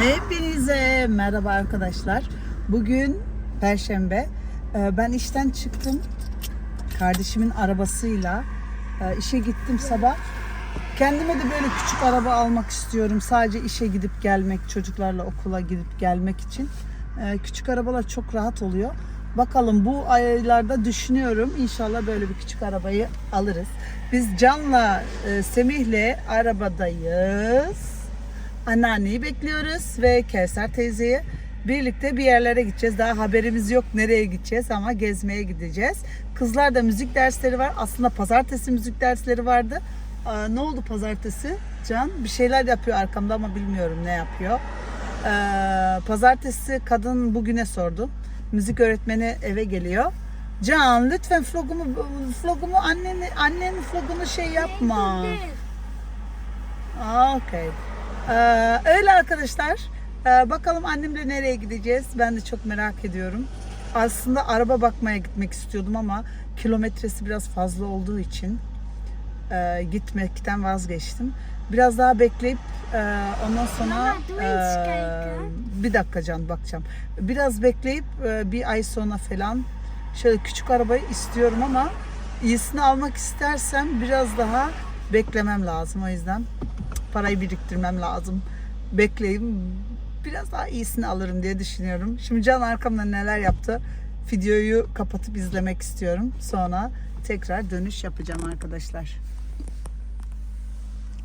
Hepinize merhaba arkadaşlar. Bugün Perşembe. Ee, Ben işten çıktım. Kardeşimin arabasıyla e, işe gittim sabah. Kendime de böyle küçük araba almak istiyorum. Sadece işe gidip gelmek, çocuklarla okula gidip gelmek için. Ee, Küçük arabalar çok rahat oluyor. Bakalım bu aylarda düşünüyorum. İnşallah böyle bir küçük arabayı alırız. Biz Can'la, e, Semih'le arabadayız. Anneanneyi bekliyoruz ve Kevser teyzeyi. Birlikte bir yerlere gideceğiz. Daha haberimiz yok nereye gideceğiz ama gezmeye gideceğiz. Kızlar da müzik dersleri var. Aslında pazartesi müzik dersleri vardı. Aa, ne oldu pazartesi? Can bir şeyler yapıyor arkamda ama bilmiyorum ne yapıyor. Ee, pazartesi kadın bugüne sordu. Müzik öğretmeni eve geliyor. Can lütfen vlogumu, vlogumu anneni, annenin vlogunu şey yapma. Okey. Ee, öyle arkadaşlar. Ee, bakalım annemle nereye gideceğiz? Ben de çok merak ediyorum. Aslında araba bakmaya gitmek istiyordum ama kilometresi biraz fazla olduğu için e, gitmekten vazgeçtim. Biraz daha bekleyip e, ondan sonra e, bir dakika can bakacağım. Biraz bekleyip e, bir ay sonra falan şöyle küçük arabayı istiyorum ama iyisini almak istersem biraz daha beklemem lazım o yüzden parayı biriktirmem lazım. Bekleyeyim biraz daha iyisini alırım diye düşünüyorum. Şimdi Can arkamda neler yaptı videoyu kapatıp izlemek istiyorum. Sonra tekrar dönüş yapacağım arkadaşlar.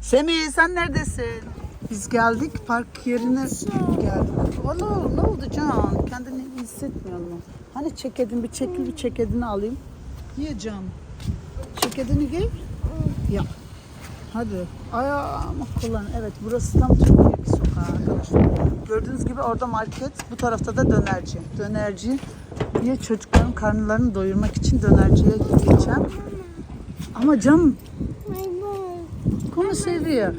Semih sen neredesin? Biz geldik park yerine geldik. Valla ne oldu Can? Kendini hissetmiyor mu? Hani ceketini bir çekil bir ceketini alayım. Niye Can? Ceketini giy. Ya. Hadi. Ayağımı kullan. Evet burası tam Türkiye bir sokağı arkadaşlar. Gördüğünüz gibi orada market. Bu tarafta da dönerci. Dönerci. Niye çocukların karnlarını doyurmak için dönerciye gideceğim. Ama Can Konu seviyor.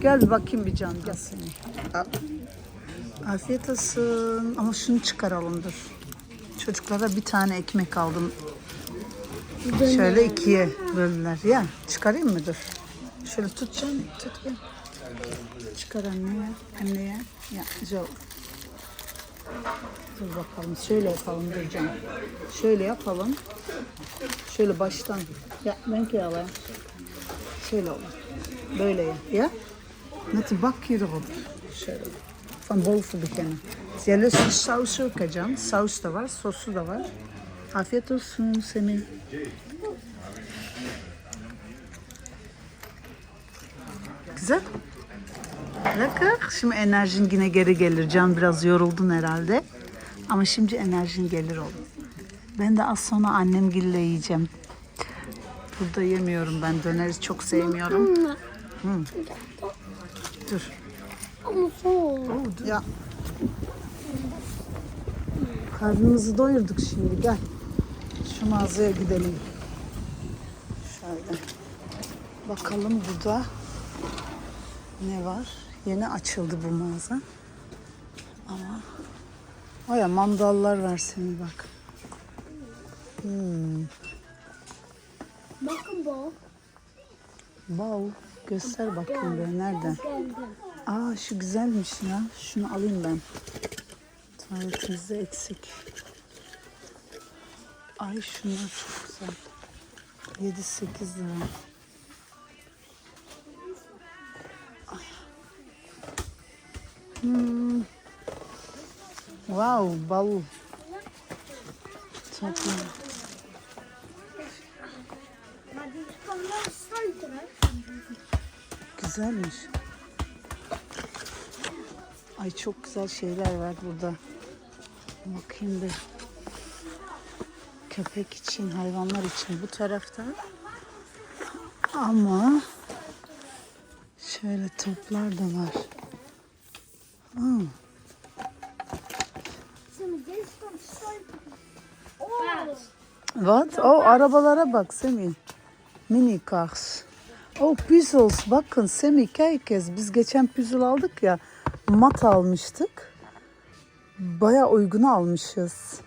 Gel bakayım bir can gel seni. Afiyet olsun. Ama şunu çıkaralım dur. Çocuklara bir tane ekmek aldım. Şöyle ikiye böldüler. Ya çıkarayım mı dur. Şöyle tut canım. Tut gel. Çıkar anneye. Anneye. Ya Joe. Dur bakalım. Şöyle yapalım dur canım. Şöyle yapalım. Şöyle baştan. Ya ben ki alayım. Şöyle olur. Böyle ya. Met de bak hierop. Şöyle. Van boven beginnen. Jij lust saus ook, Can? Saus da var, sosu da var. Afiyet olsun Semih. Güzel. Lekker. Şimdi enerjin yine geri gelir. Can biraz yoruldun herhalde. Ama şimdi enerjin gelir oğlum. Ben de az sonra annemgille yiyeceğim. Burada yemiyorum ben. Döneri çok sevmiyorum. Dur. Ya. Karnımızı doyurduk şimdi. Gel. Şu mağazaya gidelim. Şöyle. Bakalım burada ne var? Yeni açıldı bu mağaza. Ama o ya mandallar var seni bak. Hmm. Bakın bu. Wow. Göster bakayım be. Nerede? Aa şu güzelmiş ya. Şunu alayım ben. Tuvaletimizde eksik. Ay şunlar çok güzel. 7-8 lira. Hmm. Wow, bavul. Çok iyi. Güzelmiş. Ay çok güzel şeyler var burada. Bakayım bir. Köpek için, hayvanlar için bu tarafta. Ama şöyle toplar da var. Oh. What? Oh arabalara bak Semih. Mini cars. Oh puzzles. Bakın Semih herkes. Biz geçen puzzle aldık ya. Mat almıştık. Baya uygunu almışız.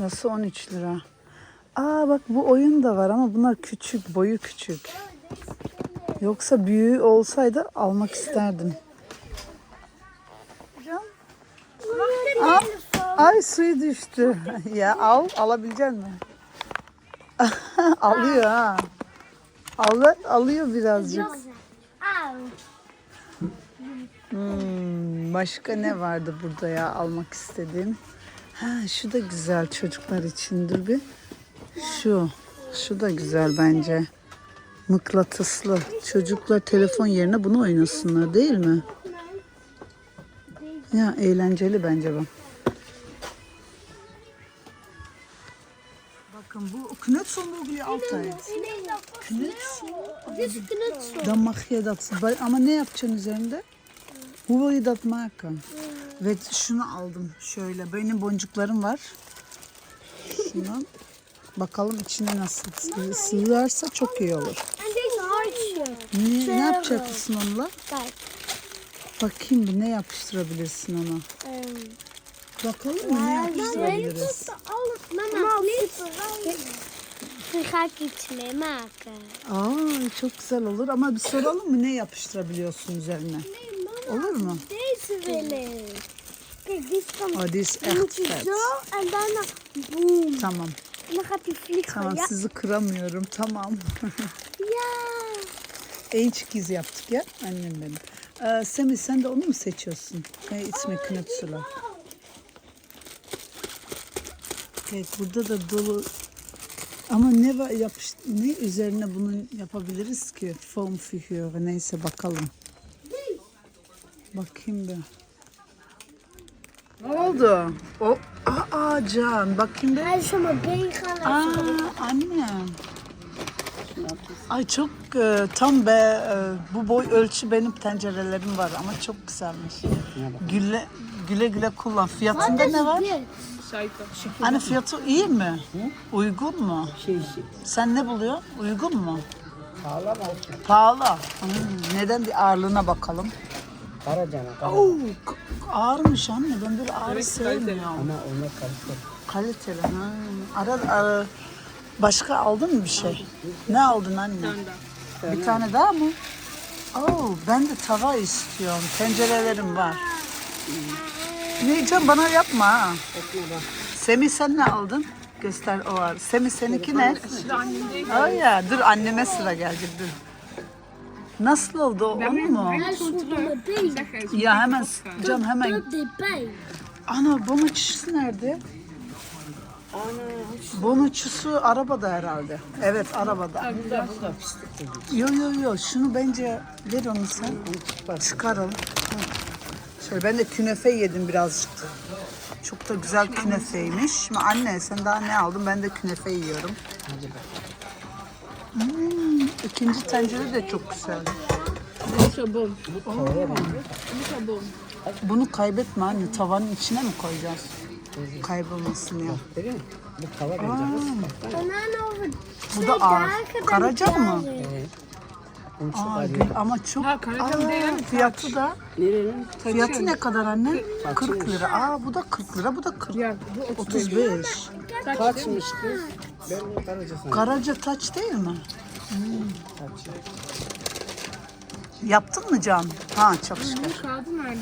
Nasıl 13 lira. Aa bak bu oyun da var ama bunlar küçük. Boyu küçük. Yoksa büyüğü olsaydı almak isterdim. Al. Ay suyu düştü. ya al, alabilecek misin? Alıyor ha. Al, alıyor birazcık. Hmm, başka ne vardı burada ya almak istediğim? Ha, şu da güzel çocuklar için dur bir. Şu, şu da güzel bence. Mıknatıslı. Çocuklar telefon yerine bunu oynasınlar değil mi? Ya eğlenceli bence bu. Bakın bu Knutselmogli Altay. Dit is knutsel. Dan mag je dat. Ama ne yapacaksın üzerinde? Hoe wil je dat maken? Ve şunu aldım şöyle. Benim boncuklarım var. Şunu. Bakalım içine nasıl sığ- sığarsa çok iyi olur. Ne, ne yapacaksın onunla? Bakayım bir ne yapıştırabilirsin ona. Bakalım mı ne yapıştırabiliriz? Mama, iets mee maken. Aa çok güzel olur ama bir soralım mı ne yapıştırabiliyorsun üzerine? Olur mu? Deze wil ik. Kijk, die kan. O dis Dan moet echt je vet. zo en daarna boom. Tamam. Tamam sizi kıramıyorum. Tamam. En çikiz yaptık ya annem benim. Ee, Semih sen de onu mu seçiyorsun? Kaya ismi Knutsula. Evet burada da dolu ama ne var yapış ne üzerine bunun yapabiliriz ki? Foam figürü neyse bakalım. Bakayım bir. Ne oldu? O aa Can bakayım bir. Aa annem. Ay çok e, tam be e, bu boy ölçü benim tencerelerim var ama çok güzelmiş. Güle güle güle kullan. Fiyatında ne var? Dit. Hani fiyatı iyi mi? Uygun mu? Şey şey. Sen ne buluyorsun? Uygun mu? Pahalı olsun. Pahalı. Hmm, neden bir ağırlığına bakalım. Karacana. Kara. Oo, k- ağırmış anne. Ben böyle ağır sevmiyorum. Ama ona karıştır. Kaliteli. Ha. Ara, ara, başka aldın mı bir şey? Ne aldın anne? Bir tane daha mı? Oo, ben de tava istiyorum. Tencerelerim var. Ne can bana yapma ha. Semih sen ne aldın? Göster o var. Semih seninki ne? Oh ya dur anneme sıra gelecek dur. Nasıl oldu o? Onu mu? Ya hemen can hemen. Ana bonuçusu nerede? Bonuçusu arabada herhalde. Evet arabada. Yo yo yo şunu bence ver onu sen. Çıkaralım. Şöyle ben de künefe yedim birazcık. Çok da güzel künefeymiş. Şimdi anne sen daha ne aldın? Ben de künefe yiyorum. Hmm, ikinci tencere de çok güzel. Bunu kaybetme anne. Tavanın içine mi koyacağız? Kaybolmasın ya. Değil mi? Bu. Banaan over Bu da ağır. Karaca mı? Evet. Çok Aa, gül- ama çok Aa, fiyatı da Nerenin? fiyatı ne kadar anne? 40 lira. Aa bu da 40 lira. Bu da 40. 35. Kaçmış kız? Ben karaca sanırım. Karaca taç değil mi? Yaptın mı Can? Ha çok şükür. Kağıdı nerede?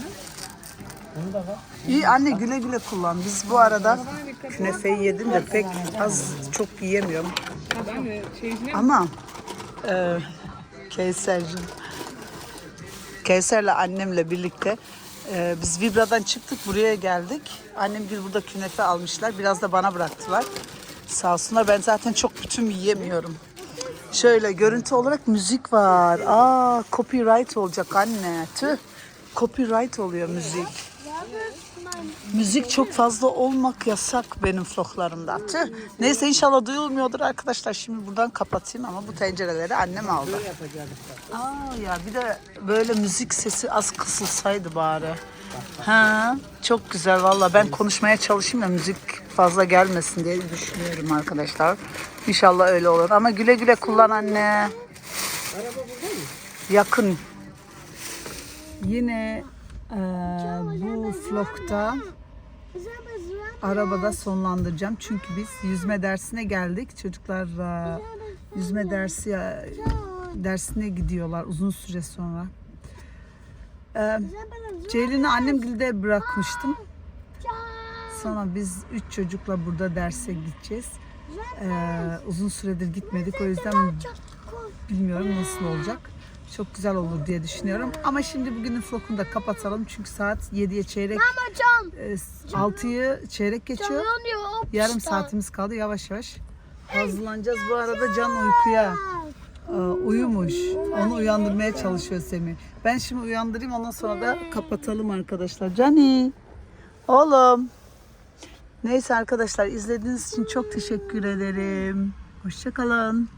İyi anne güle güle kullan. Biz bu arada künefeyi yedim de pek az çok yiyemiyorum. Ama e, Kevser'cim Kevser'le annemle birlikte e, biz Vibra'dan çıktık buraya geldik. Annem bir burada künefe almışlar. Biraz da bana bıraktılar. Sağ olsunlar. Ben zaten çok bütün yiyemiyorum. Şöyle görüntü olarak müzik var. Aa copyright olacak anne. Tüh. Copyright oluyor müzik. Müzik çok fazla olmak yasak benim vloglarımda. Tüh. Neyse inşallah duyulmuyordur arkadaşlar. Şimdi buradan kapatayım ama bu tencereleri annem aldı. Aa ya bir de böyle müzik sesi az kısılsaydı bari. Ha, çok güzel valla. Ben konuşmaya çalışayım da müzik fazla gelmesin diye düşünüyorum arkadaşlar. İnşallah öyle olur. Ama güle güle kullan anne. Yakın. Yine eee, bu zwart. arabada sonlandıracağım. Çünkü biz yüzme dersine geldik. Çocuklar eee, yüzme dersi e, dersine gidiyorlar uzun süre sonra. Hebben een Ceylin'i annemgilde bırakmıştım. sonra biz üç çocukla burada derse gideceğiz. Ee, uzun süredir gitmedik o yüzden bilmiyorum nasıl olacak. Çok güzel olur diye düşünüyorum. Ama şimdi bugünün vlogunu da kapatalım çünkü saat 7'ye çeyrek, Ama can. e, 6'yı çeyrek geçiyor. Yarım saatimiz kaldı yavaş yavaş. Hazırlanacağız. Bu arada Can uykuya e, uyumuş. Onu uyandırmaya çalışıyor Semih. Ben şimdi uyandırayım ondan sonra da kapatalım arkadaşlar. Cani. Oğlum. Neyse arkadaşlar izlediğiniz için çok teşekkür ederim. Hoşçakalın.